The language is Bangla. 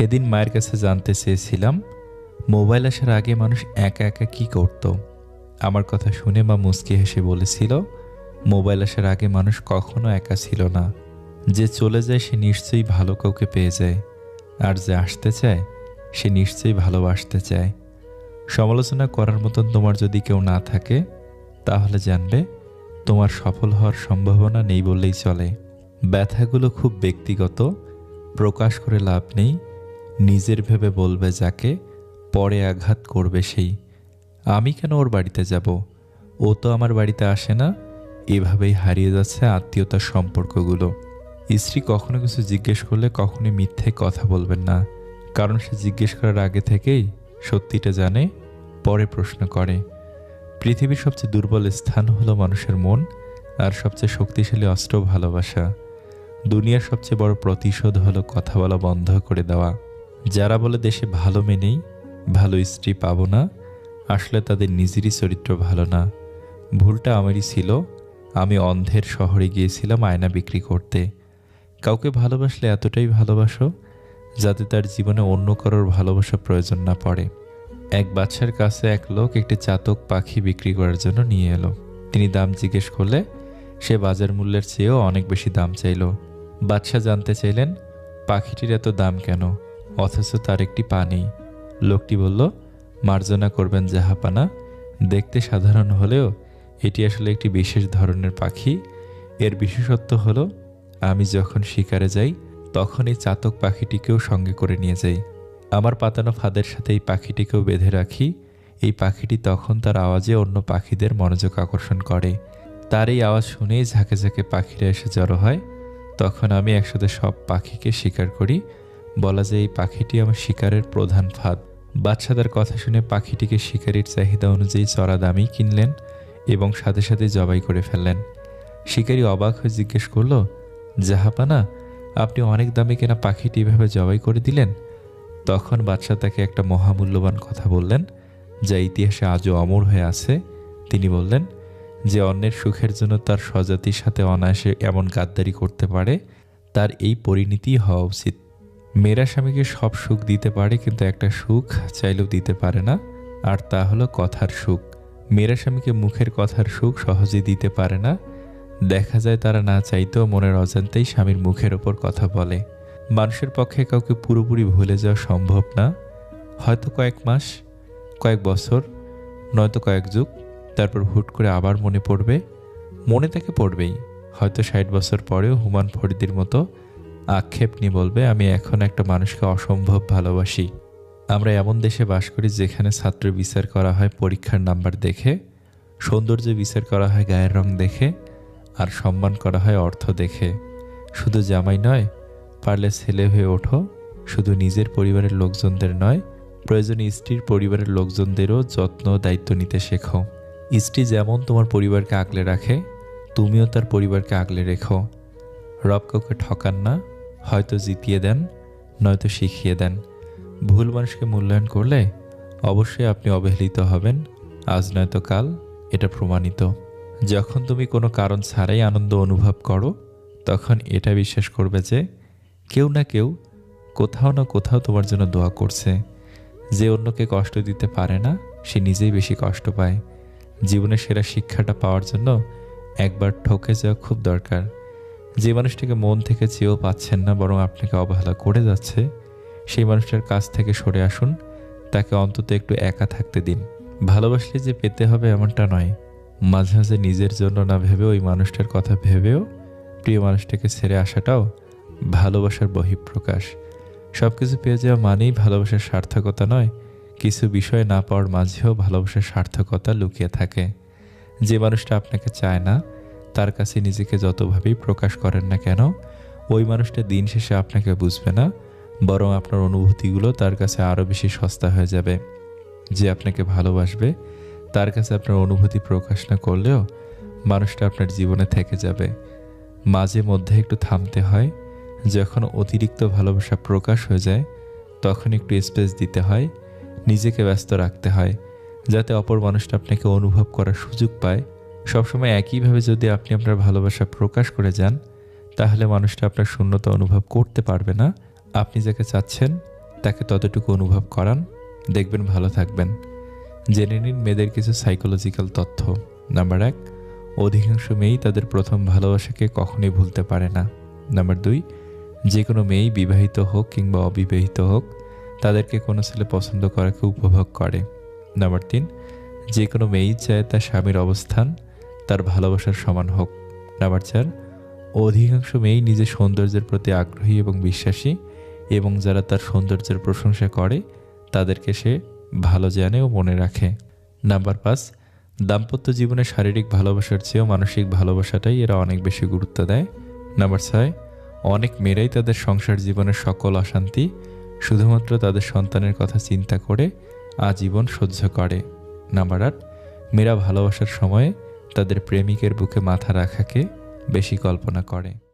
সেদিন মায়ের কাছে জানতে চেয়েছিলাম, মোবাইল আসার আগে মানুষ একা একা কি করত। আমার কথা শুনে মা মুচকি হেসে বলেছিল, মোবাইল আসার আগে মানুষ কখনো একা ছিল না। যে চলে যায় সে নিশ্চয়ই ভালো কাউকে পেয়ে যায়। আর যে আসতে চায়, সে নিশ্চয়ই ভালোবাসতে চায়। সমালোচনা করার মতন তোমার যদি কেউ না থাকে, তাহলে জানবে, তোমার সফল হওয়ার সম্ভাবনা নেই বললেই চলে। ব্যথাগুলো খুব ব্যক্তিগত, প্রকাশ করে লাভ নেই নিজের ভেবে বলবে যাকে, পরে আঘাত করবে সেই। আমি কেন ওর বাড়িতে যাব? ও তো আমার বাড়িতে আসে না। এভাবেই হারিয়ে যাচ্ছে আত্মীয়তার সম্পর্কগুলো। স্ত্রী কখনো কিছু জিজ্ঞেস করলে কখনোই মিথ্যে কথা বলবেন না। কারণ সে জিজ্ঞেস করার আগে থেকেই সত্যিটা জানে, পরে প্রশ্ন করে। পৃথিবীর সবচেয়ে দুর্বল স্থান হলো মানুষের মন আর সবচেয়ে শক্তিশালী অস্ত্র ভালোবাসা। দুনিয়ার সবচেয়ে বড় প্রতিশোধ হলো কথা বলা বন্ধ করে দেওয়া। যারা বলে দেশে ভালো মেনেই ভালো স্ত্রী পাবো না, আসলে তাদের নিজেরই চরিত্র ভালো না। ভুলটা আমারই ছিল। আমি অন্ধের শহরে গিয়েছিলাম আয়না বিক্রি করতে। কাউকে ভালোবাসলে এতটাই ভালোবাসো যাতে তার জীবনে অন্য কারোর ভালোবাসা প্রয়োজন না পড়ে। এক বাচ্চার কাছে এক লোক একটি চাতক পাখি বিক্রি করার জন্য নিয়ে এলো। তিনি দাম জিজ্ঞেস করলে, সে বাজার মূল্যের চেয়েও অনেক বেশি দাম চাইল। বাদশা জানতে চাইলেন, পাখিটির এত দাম কেন? অথচ তার একটি পা নেই লোকটি বলল, মার্জনা করবেন জাহাপানা, দেখতে সাধারণ হলেও এটি আসলে একটি বিশেষ ধরনের পাখি। এর বিশেষত্ব হলো, আমি যখন শিকারে যাই তখন এই চাতক পাখিটিকেও সঙ্গে করে নিয়ে যাই। আমার পাতানো ফাঁদের সাথে এই পাখিটিকেও বেঁধে রাখি। এই পাখিটি তখন তার আওয়াজে অন্য পাখিদের মনোযোগ আকর্ষণ করে। তার এই আওয়াজ শুনেই ঝাঁকে ঝাঁকে পাখিরা এসে জড়ো হয়। তখন আমি একসাথে সব পাখিকে শিকার করি। বলা যায়, এই পাখিটি আমার শিকারের প্রধান ফাঁদ। বাচ্চাদের কথা শুনে পাখিটিকে শিকারির চাহিদা অনুযায়ী চড়া দামই কিনলেন এবং সাথে সাথে জবাই করে ফেললেন। শিকারী অবাক হয়ে জিজ্ঞেস করল, জাহাপানা, আপনি অনেক দামে কেনা পাখিটি এভাবে জবাই করে দিলেন? তখন বাদশাহ তাকে একটা মহামূল্যবান কথা বললেন, যা ইতিহাসে আজও অমর হয়ে আছে। তিনি বললেন, যে অন্যের সুখের জন্য তার স্বজাতির সাথে অনায়াসে এমন গাদ্দারি করতে পারে, তার এই পরিণতি হওয়া উচিত। মেয়েরা স্বামীকে সব সুখ দিতে পারে, কিন্তু একটা সুখ চাইলেও দিতে পারে না, আর তা হলো কথার সুখ। মেয়েরা স্বামীকে মুখের কথার সুখ সহজে দিতে পারে না। দেখা যায় তারা না চাইতেও মনের অজান্তেই স্বামীর মুখের ওপর কথা বলে। মানুষের পক্ষে কাউকে পুরোপুরি ভুলে যাওয়া সম্ভব না। হয়তো কয়েক মাস, কয়েক বছর, নয়তো কয়েক যুগ, তারপর হুট করে আবার মনে পড়বে। মনে তাকে পড়বেই। হয়তো ষাট বছর পরেও হুমান ফরিদির মতো আক্ষেপ নিয়ে বলবে, আমি এখন একটা মানুষকে অসম্ভব ভালোবাসি। আমরা এমন দেশে বাস করি যেখানে ছাত্র বিচার করা হয় পরীক্ষার নাম্বার দেখে, সৌন্দর্য বিচার করা হয় গায়ের রং দেখে, আর সম্মান করা হয় অর্থ দেখে। শুধু জামাই নয়, পারলে ছেলে হয়ে ওঠো। শুধু নিজের পরিবারের লোকজনদের নয়, প্রয়োজনে স্ত্রীর পরিবারের লোকজনদেরও যত্ন দায়িত্ব নিতে শেখো। স্ত্রী যেমন তোমার পরিবারকে আগলে রাখে, তুমিও তার পরিবারকে আগলে রেখো। রব কাউকে ঠকান না হয়তো জিতিয়ে দেন, নয়তো শিখিয়ে দেন। ভুল মানুষকে মূল্যায়ন করলে অবশ্যই আপনি অবহেলিত হবেন। আজ নয়তো কাল, এটা প্রমাণিত। যখন তুমি কোনো কারণ ছাড়াই আনন্দ অনুভব করো, তখন এটা বিশ্বাস করবে যে কেউ না কেউ কোথাও না কোথাও তোমার জন্য দোয়া করছে। যে অন্যকে কষ্ট দিতে পারে না, সে নিজেই বেশি কষ্ট পায়। জীবনের সেরা শিক্ষাটা পাওয়ার জন্য একবার ঠকে যাওয়া খুব দরকার। যে মানুষটিকে মন থেকে চেয়েও পাচ্ছেন না বরং আপনাকে অবহেলা করে যাচ্ছে, সেই মানুষটার কাছ থেকে সরে আসুন, তাকে অন্তত একটু একা থাকতে দিন। ভালোবাসলে যে পেতে হবে এমনটা নয়। মাঝে মাঝে নিজের জন্য না ভেবে ওই মানুষটার কথা ভেবেও প্রিয় মানুষটাকে ছেড়ে আসাটাও ভালোবাসার বহিঃপ্রকাশ। সব কিছু পেয়ে যাওয়া মানেই ভালোবাসার সার্থকতা নয়, কিছু বিষয় না পাওয়ার মাঝেও ভালোবাসার সার্থকতা লুকিয়ে থাকে। যে মানুষটা আপনাকে চায় না তার কাছে নিজেকে যতভাবেই প্রকাশ করেন না কেন, ওই মানুষটা দিন শেষে আপনাকে বুঝবে না, বরং আপনার অনুভূতিগুলো তার কাছে আরও বেশি সস্তা হয়ে যাবে। যে আপনাকে ভালোবাসবে, তার কাছে আপনার অনুভূতি প্রকাশ না করলেও মানুষটা আপনার জীবনে থেকে যাবে। মাঝে মধ্যে একটু থামতে হয়, যখন অতিরিক্ত ভালোবাসা প্রকাশ হয়ে যায়, তখন একটু স্পেস দিতে হয়, নিজেকে ব্যস্ত রাখতে হয়, যাতে অপর মানুষটা আপনাকে অনুভব করার সুযোগ পায়। সবসময় একইভাবে যদি আপনি আপনার ভালোবাসা প্রকাশ করে যান, তাহলে মানুষটা আপনার শূন্যতা অনুভব করতে পারবে না। আপনি যাকে চাচ্ছেন, তাকে ততটুকু অনুভব করান। দেখবেন ভালো থাকবেন। জেনে নিন মেয়েদের কিছু সাইকোলজিক্যাল তথ্য। নাম্বার এক, অধিকাংশ মেয়েই তাদের প্রথম ভালোবাসাকে কখনোই ভুলতে পারে না। নাম্বার দুই যে কোনো মেয়েই বিবাহিত হোক কিংবা অবিবাহিত হোক, তাদেরকে কোনো ছেলে পছন্দ করাকে উপভোগ করে। নাম্বার তিন যে কোনো মেয়েই চায় তার স্বামীর অবস্থান তার ভালোবাসার সমান হোক। নাম্বার চার অধিকাংশ মেয়েই নিজের সৌন্দর্যের প্রতি আগ্রহী এবং বিশ্বাসী এবং যারা তার সৌন্দর্যের প্রশংসা করে, তাদেরকে সে ভালো জানে ও মনে রাখে। নাম্বার পাঁচ, দাম্পত্য জীবনে শারীরিক ভালোবাসার চেয়েও মানসিক ভালোবাসাটাই এরা অনেক বেশি গুরুত্ব দেয়। নাম্বার ছয়, অনেক মেয়েরাই তাদের সংসার জীবনের সকল অশান্তি, শুধুমাত্র তাদের সন্তানের কথা চিন্তা করে, আজীবন সহ্য করে। নাম্বার আট, মেয়েরা ভালোবাসার সময়ে তাদের প্রেমিকের বুকে মাথা রাখাকে বেশি কল্পনা করে।